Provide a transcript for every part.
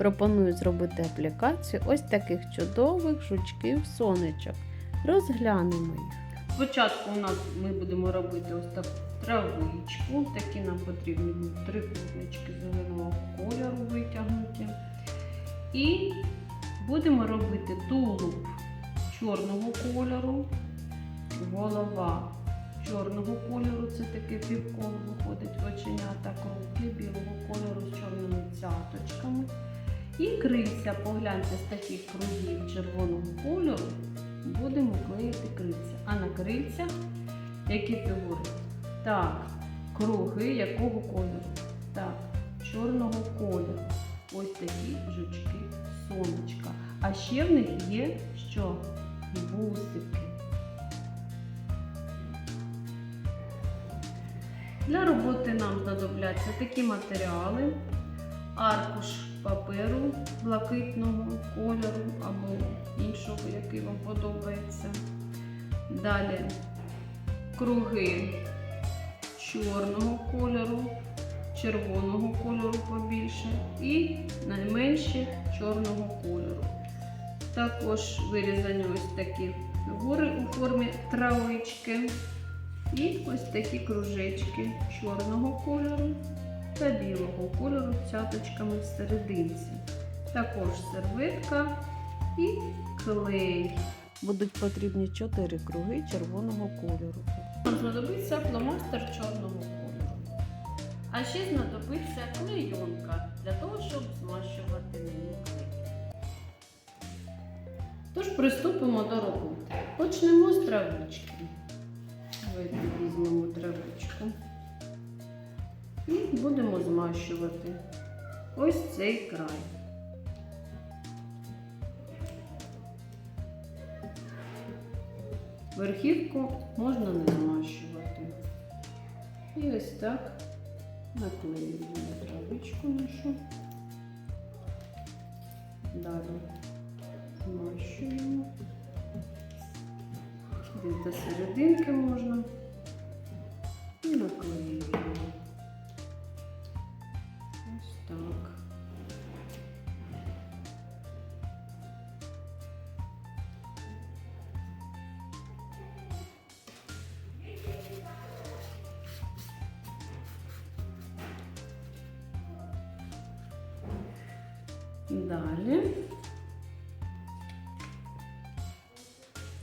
пропоную зробити аплікацію ось таких чудових жучків сонечок. Розглянемо їх. Спочатку у нас ми будемо робити ось таку травичку. Такі нам потрібні три кутнички зеленого кольору витягнуті. І будемо робити тулуб чорного кольору, голова чорного кольору, це таке півколо виходить оченята, круглі білого кольору з чорними цяточками. І крильця, погляньте з таких кругів червоного кольору, будемо клеїти крильця. А на крильцях які фігури? Так, круги якого кольору? Так, чорного кольору. Ось такі жучки сонечка. А ще в них є що? Вусики. Для роботи нам знадобляться такі матеріали, аркуш паперу блакитного кольору або іншого, який вам подобається. Далі круги чорного кольору, червоного кольору побільше і найменші чорного кольору. Також вирізані ось такі фігури у формі травички. І ось такі кружечки чорного кольору та білого кольору цяточками в серединці. Також серветка і клей. Будуть потрібні 4 круги червоного кольору. Нам знадобиться фломастер чорного кольору. А ще знадобиться клейонка для того, щоб змащувати ним клей. Тож приступимо до роботи. Почнемо з травички. Давайте візьмемо травичку і будемо змащувати ось цей край. Верхівку можна не змащувати. І ось так наклеюємо травичку нашу. Далі змащуємо. Десь до серединки можна Далі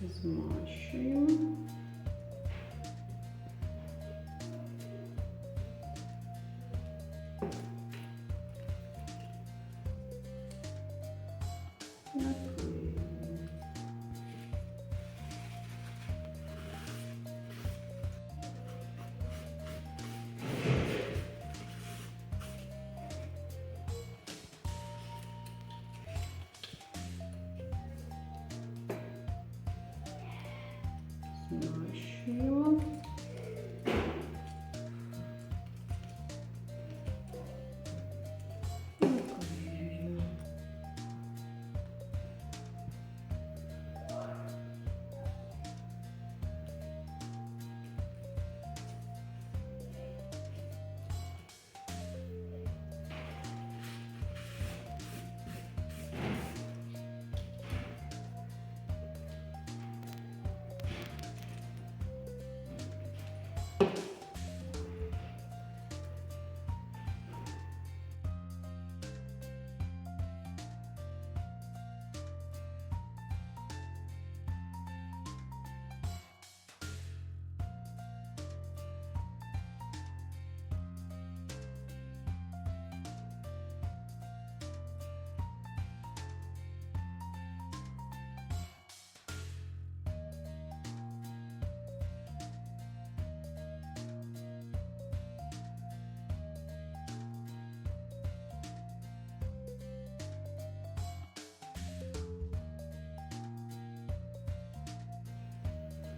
змащуємо. Змащуємо. Наклеюємо.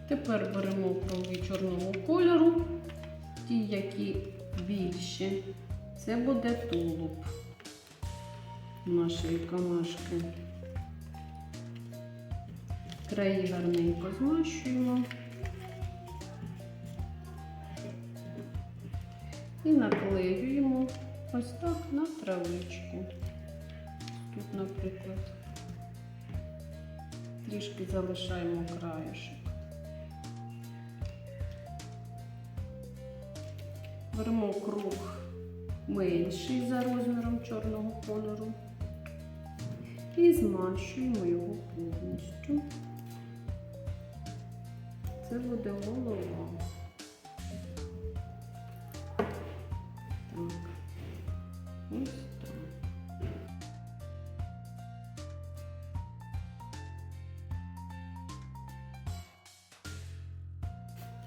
Тепер беремо круги чорного кольору, ті, які більші. Це буде тулуб нашої камашки. Краї гарненько змащуємо і наклеюємо ось так на травичку. Тут, наприклад, трішки залишаємо краєшок. Беремо круг менший за розміром чорного кольору і змащуємо його повністю. Це буде голова. Так. Ось так.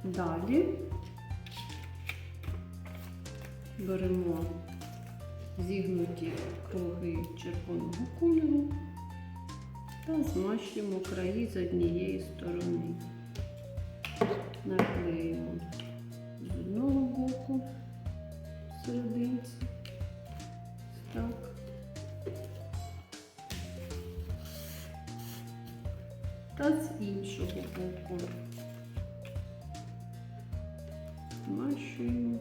Далі беремо зігнуті круги червоного кольору та змащуємо краї з однієї сторони. Наклеїмо з одного боку серединці. Так. Та з іншого боку. Змащуємо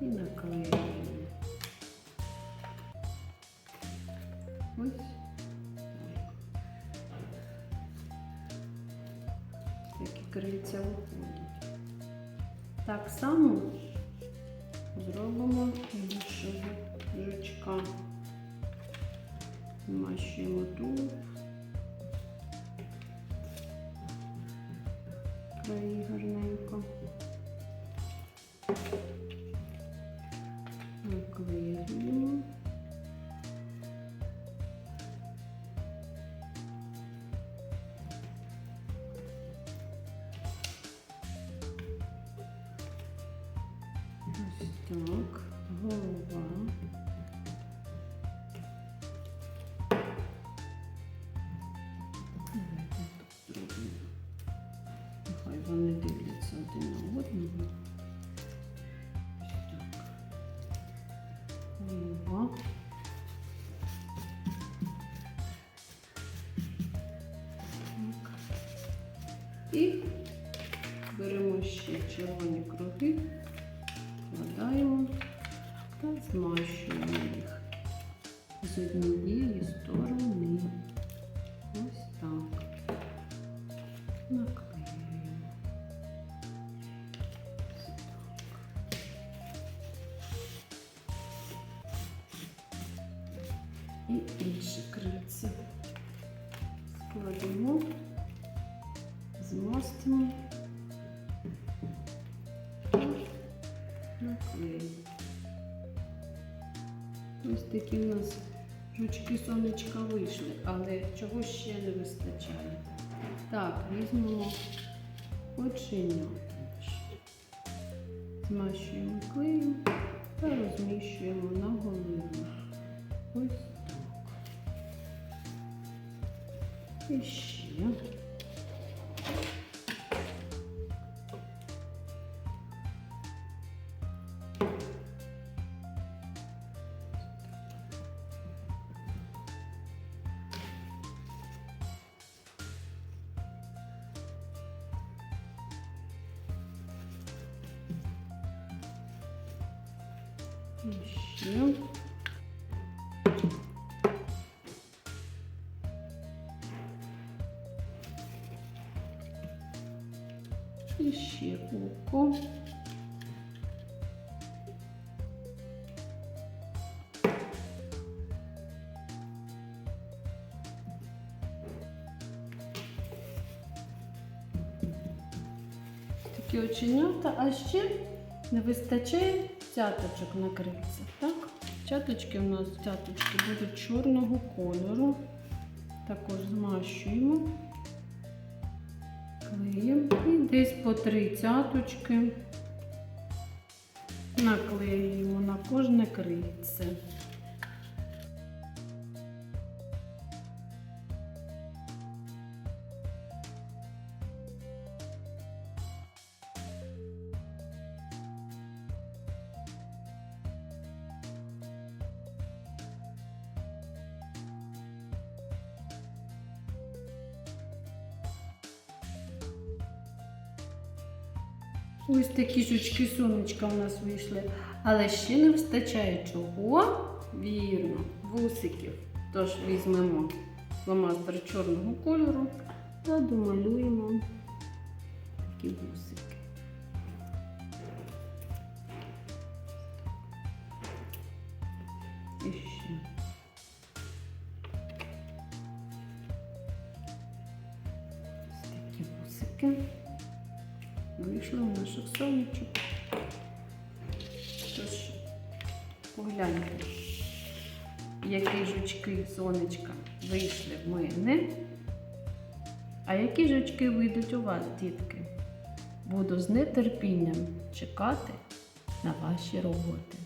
і наклеюємо. Ось так. Такі крильця виходять. Так само зробимо іншого жучка. Змащуємо тут. Краї гарненько. Наклеюємо. Ось так, голова. Давайте тут зробимо. Нехай вони дивляться один на одного. Так. І беремо ще червоні круги, вкладаємо та змащуємо їх з однієї сторони. І інші крильця. Складемо, змастимо. Наклеїмо. Ось такі у нас жучки сонечка вийшли, але чого ще не вистачає. Так, візьмемо оченята. Змащуємо клеєм та розміщуємо на голові. Ось І ще. І ще. Око. Такі оченята, а ще не вистачає цяточок на крильцях, так? Цяточки у нас цяточки будуть чорного кольору. Також змащуємо і десь по три цяточки наклеюємо на кожне крильце. Ось такі жучки сонечка у нас вийшли. Але ще не вистачає чого? Вірно, вусиків. Тож візьмемо фломастер чорного кольору та домалюємо такі вусики. Погляньте, які жучки сонечка вийшли в мене. А які жучки вийдуть у вас, дітки? Буду з нетерпінням чекати на ваші роботи.